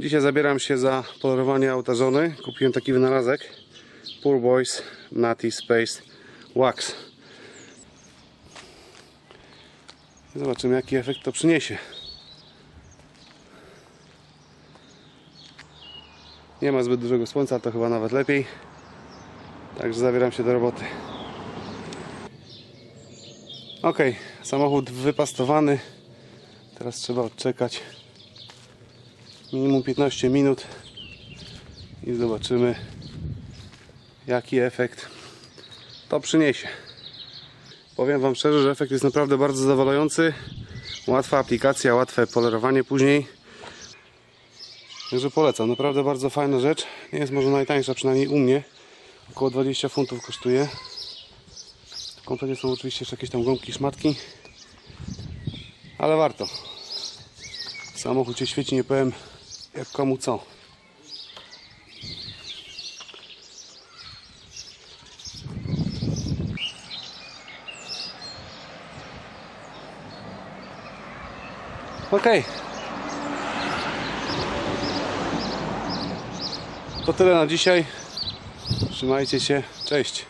Dzisiaj zabieram się za polerowanie auta żony. Kupiłem taki wynalazek Poor Boys Nutty Space Wax. Zobaczymy jaki efekt to przyniesie. Nie ma zbyt dużego słońca, to chyba nawet lepiej. Także zabieram się do roboty. Ok, samochód wypastowany. Teraz trzeba odczekać minimum 15 minut i zobaczymy jaki efekt to przyniesie. Powiem Wam szczerze, że efekt jest naprawdę bardzo zadowalający. Łatwa aplikacja, łatwe polerowanie później. Także polecam, naprawdę bardzo fajna rzecz. Nie jest może najtańsza, przynajmniej u mnie. Około 20 funtów kosztuje. W komplecie są oczywiście jeszcze jakieś tam gąbki, szmatki. Ale warto. Samochód się świeci, nie powiem jak komu co. Okej. To tyle na dzisiaj. Trzymajcie się. Cześć.